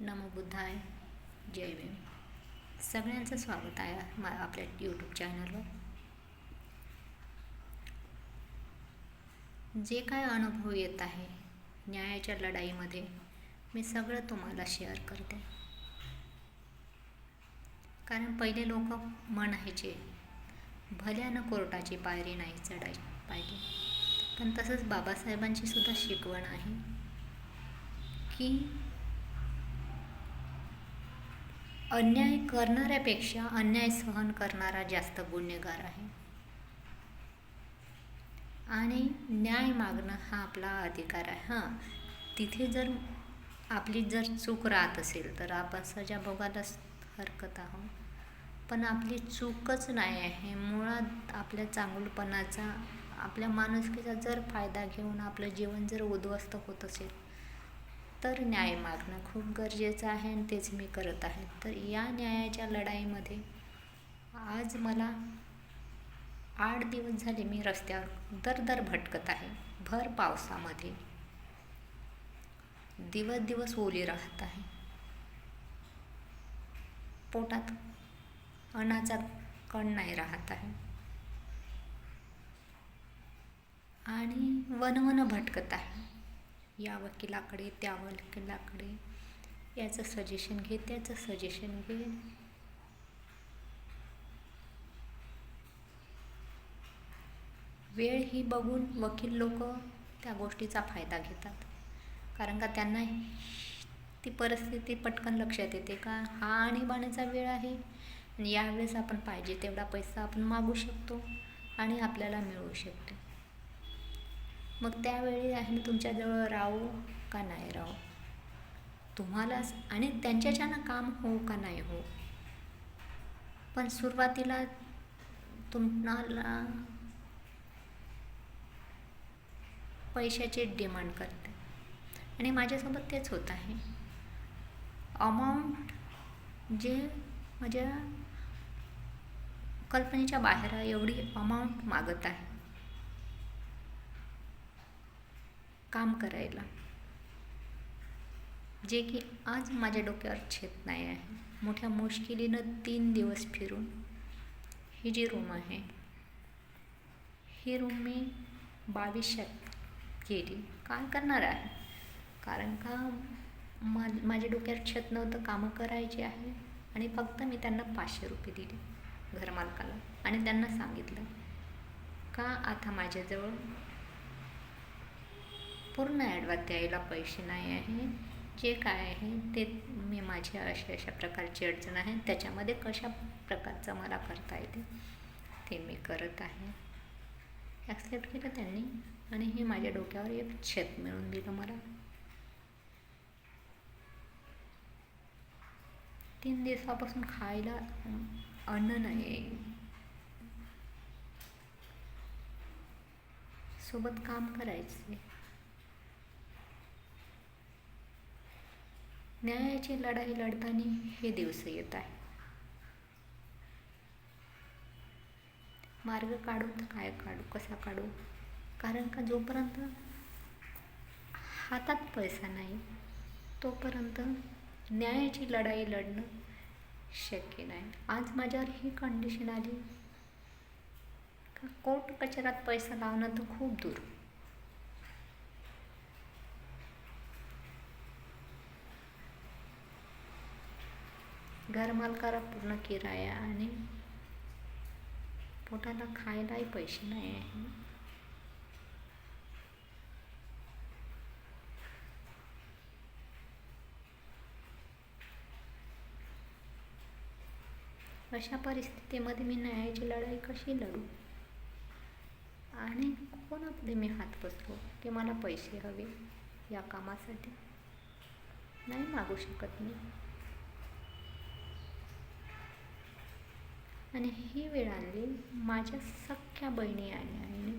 नमो बुद्धाय. जय भीम. सगळ्यांचं स्वागत आहे मा आपल्या यूट्यूब चॅनलवर जे काय अनुभव येत आहे न्यायाच्या लढाईमध्ये मी सगळं तुम्हाला शेअर करते. कारण पहिले लोक म्हणायचे भल्यानं कोर्टाची पायरी नाही चढाय पाहिजे. पण तसंच बाबासाहेबांची सुद्धा शिकवण आहे की अन्याय करणाऱ्यापेक्षा अन्याय सहन करणारा जास्त गुन्हेगार आहे. आणि न्याय मागणं हा आपला अधिकार आहे. हां तिथे जर आपली जर चूक राहत असेल तर आपण सजा भोगायलाच हरकत आहोत. पण आपली चूकच नाही आहे. मुळात आपल्या चांगुलपणाचा आपल्या माणुसकीचा जर फायदा घेऊन आपलं जीवन जर उद्ध्वस्त होत असेल तर न्याय मागणं खूप गरजेचं आहे आणि तेच मी करत आहे. तर या न्यायाच्या लढाईमध्ये आज मला आठ दिवस झाले मी रस्त्यावर दर दर भटकत आहे. भर पावसामध्ये दिवस दिवस ओली राहत आहे. पोटात अन्नाचा कण नाही राहत आहे. आणि वनवन भटकत आहे. या वकिलाकडे त्या वकिलाकडे याचं सजेशन घे त्याचं सजेशन घे. वेळ ही बघून वकील लोक त्या गोष्टीचा फायदा घेतात. कारण का त्यांना ती परिस्थिती पटकन लक्षात येते का? हा आणीबाणीचा वेळ आहे आणि यावेळेस आपण पाहिजे तेवढा पैसा आपण मागू शकतो आणि आपल्याला मिळू शकतो. मग त्यावेळी आहे तुमच्याजवळ राहू का नाही राहू? तुम्हालाच आणि त्यांच्याच्यानं काम हो का नाही हो पण सुरुवातीला तुम्हाला पैशाची डिमांड करते. आणि माझ्यासोबत तेच होत आहे. अमाऊंट जे माझ्या कल्पनेच्या बाहेर एवढी अमाऊंट मागत आहे. काम करायला. जे की आज माझ्या डोक्यावर छेत नाही आहे. मोठ्या मुश्किलीनं तीन दिवस फिरून ही जी रूम आहे ही रूम मी बावीसशेत केली. काय करणार आहे. कारण का मा माझ्या डोक्यावर छत नव्हतं कामं करायची आहे. आणि फक्त मी त्यांना पाचशे रुपये दिले घरमालकाला. आणि त्यांना सांगितलं का आता माझ्याजवळ पूर्ण ॲडव्हान्स द्यायला पैसे नाही आहे. जे काय आहे ते मी माझ्या अशा अशा प्रकारची अडचण आहे. त्याच्यामध्ये कशा प्रकारचं मला करता येते ते मी करत आहे. ॲक्सेप्ट केलं त्यांनी आणि हे माझ्या डोक्यावर एक छत मिळून दिलं मला. तीन दिवसापासून खायला अन्न नाही सोबत काम करायचे न्यायाची लढाई लढताना हे दिवस येत आहे. मार्ग काढू तर काय काढू कसा काढू? कारण का जोपर्यंत हातात पैसा नाही तोपर्यंत न्यायाची लढाई लढणं शक्य नाही. आज माझ्यावर ही कंडिशन आली का कोर्ट कचऱ्यात पैसा लावणं तर खूप दूर. घरमालकाला पूर्ण किराया आणि पोटाला खायलाही पैसे नाही आहे. अशा परिस्थितीमध्ये मी न्यायाची लढाई कशी लढू? आणि कोणाकडे मी हात बसलो की मला पैसे हवे या कामासाठी? नाही मागू शकत मी. आणि ही वेळ आली माझ्या सख्या बहिणी आणि आईने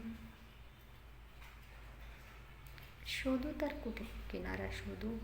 शोधू तर कुठे? किनारा शोधू?